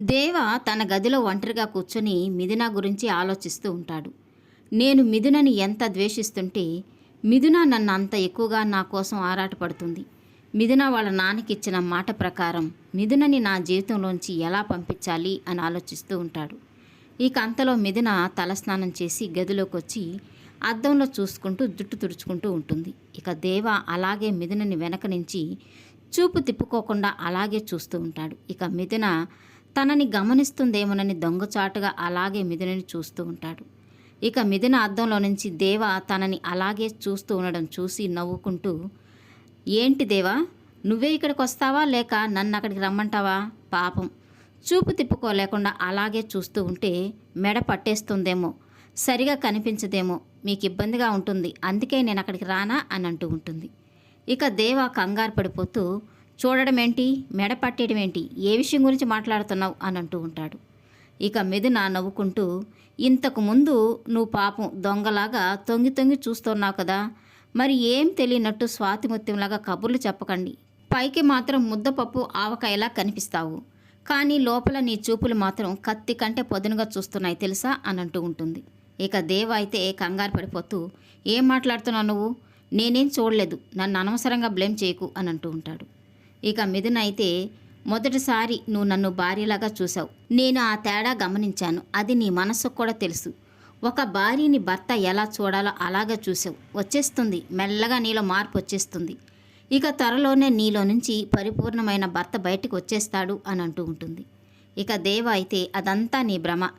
దేవ తన గదిలో ఒంటరిగా కూర్చొని మిథున గురించి ఆలోచిస్తూ ఉంటాడు. నేను మిథునని ఎంత ద్వేషిస్తుంటే మిథున నన్ను అంత ఎక్కువగా నా కోసం ఆరాటపడుతుంది. మిథున వాళ్ళ నాన్నకి ఇచ్చిన మాట ప్రకారం మిథునని నా జీవితంలోంచి ఎలా పంపించాలి అని ఆలోచిస్తూ ఉంటాడు. ఇక అంతలో మిథున తలస్నానం చేసి గదిలోకి వచ్చి అద్దంలో చూసుకుంటూ జుట్టు తుడుచుకుంటూ ఉంటుంది. ఇక దేవ అలాగే మిథునని వెనక నుంచి చూపు తిప్పుకోకుండా అలాగే చూస్తూ ఉంటాడు. ఇక మిథున తనని గమనిస్తుందేమోనని దొంగచాటుగా అలాగే మిథునని చూస్తూ ఉంటాడు. ఇక మిథున అద్దంలో నుంచి దేవ తనని అలాగే చూస్తూ ఉండడం చూసి నవ్వుకుంటూ ఏంటి దేవా నువ్వే ఇక్కడికి వస్తావా? లేక నన్ను అక్కడికి రమ్మంటావా? పాపం. చూపు తిప్పుకోలేకుండా అలాగే చూస్తూ ఉంటే మెడ పట్టేస్తుందేమో సరిగా కనిపించదేమో మీకు ఇబ్బందిగా ఉంటుంది అందుకే నేను అక్కడికి రానా? అని అంటూ ఉంటుంది. ఇక దేవ కంగారు పడిపోతూ చూడడం ఏంటి మెడ పట్టేయడం ఏంటి ఏ విషయం గురించి మాట్లాడుతున్నావు? అని అంటూ ఉంటాడు. ఇక మిథున నవ్వుకుంటూ ఇంతకు ముందు నువ్వు పాపం దొంగలాగా తొంగి తొంగి చూస్తున్నావు కదా! మరి ఏం తెలియనట్టు స్వాతిముత్యంలాగా కబుర్లు చెప్పకండి. పైకి మాత్రం ముద్దపప్పు ఆవకాయలా కనిపిస్తావు. కానీ లోపల నీ చూపులు మాత్రం కత్తి కంటే పొదునుగా చూస్తున్నాయి తెలుసా? అని అంటూ ఉంటుంది. ఇక దేవ అయితే కంగారు పడిపోతూ ఏం మాట్లాడుతున్నావు నువ్వు? నేనేం చూడలేదు. నన్ను అనవసరంగా బ్లేమ్ చేయకు అని అంటూ ఉంటాడు. ఇక మిథునైతే అయితే మొదటిసారి నువ్వు నన్ను భార్యలాగా చూసావు నేను ఆ తేడా గమనించాను. అది నీ మనసుకు కూడా తెలుసు. ఒక భార్యని భర్త ఎలా చూడాలో అలాగే చూసావు వచ్చేస్తుంది. మెల్లగా నీలో మార్పు వచ్చేస్తుంది. ఇక త్వరలోనే నీలో నుంచి పరిపూర్ణమైన భర్త బయటికి వచ్చేస్తాడు అని అంటూ ఉంటుంది. ఇక దేవ అయితే అదంతా నీ భ్రమ.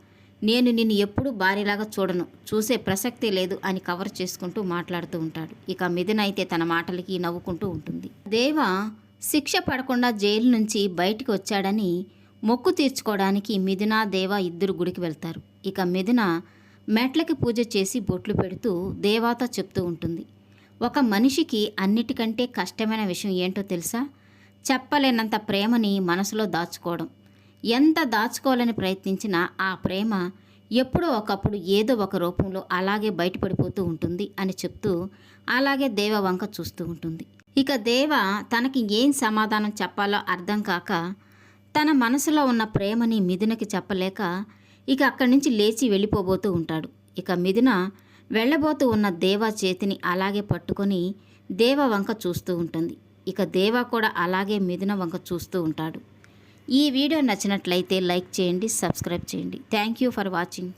నేను నిన్ను ఎప్పుడూ భార్యలాగా చూడను. చూసే ప్రసక్తి లేదు అని కవర్ చేసుకుంటూ మాట్లాడుతూ ఉంటాడు. ఇక మిథున అయితే తన మాటలకి నవ్వుకుంటూ ఉంటుంది. దేవ శిక్ష పడకుండా జైలు నుంచి బయటికి వచ్చాడని మొక్కు తీర్చుకోవడానికి మిథున దేవ ఇద్దరు గుడికి వెళ్తారు. ఇక మిథున మెట్లకి పూజ చేసి బొట్లు పెడుతూ దేవాతో చెప్తూ ఉంటుంది. ఒక మనిషికి అన్నిటికంటే కష్టమైన విషయం ఏంటో తెలుసా? చెప్పలేనంత ప్రేమని మనసులో దాచుకోవడం. ఎంత దాచుకోవాలని ప్రయత్నించినా ఆ ప్రేమ ఎప్పుడో ఒకప్పుడు ఏదో ఒక రూపంలో అలాగే బయటపడిపోతూ ఉంటుంది అని చెప్తూ అలాగే దేవ వంక చూస్తూ ఉంటుంది. ఇక దేవ తనకి ఏం సమాధానం చెప్పాలో అర్థం కాక తన మనసులో ఉన్న ప్రేమని మిథునకి చెప్పలేక ఇక అక్కడి నుంచి లేచి వెళ్ళిపోబోతూ ఉంటాడు. ఇక మిథున వెళ్ళబోతూ ఉన్న దేవ చేతిని అలాగే పట్టుకొని దేవ వంక చూస్తూ ఉంటుంది. ఇక దేవ కూడా అలాగే మిథున వంక చూస్తూ ఉంటాడు. ఈ వీడియో నచ్చినట్లయితే లైక్ చేయండి సబ్స్క్రైబ్ చేయండి. Thank you for watching.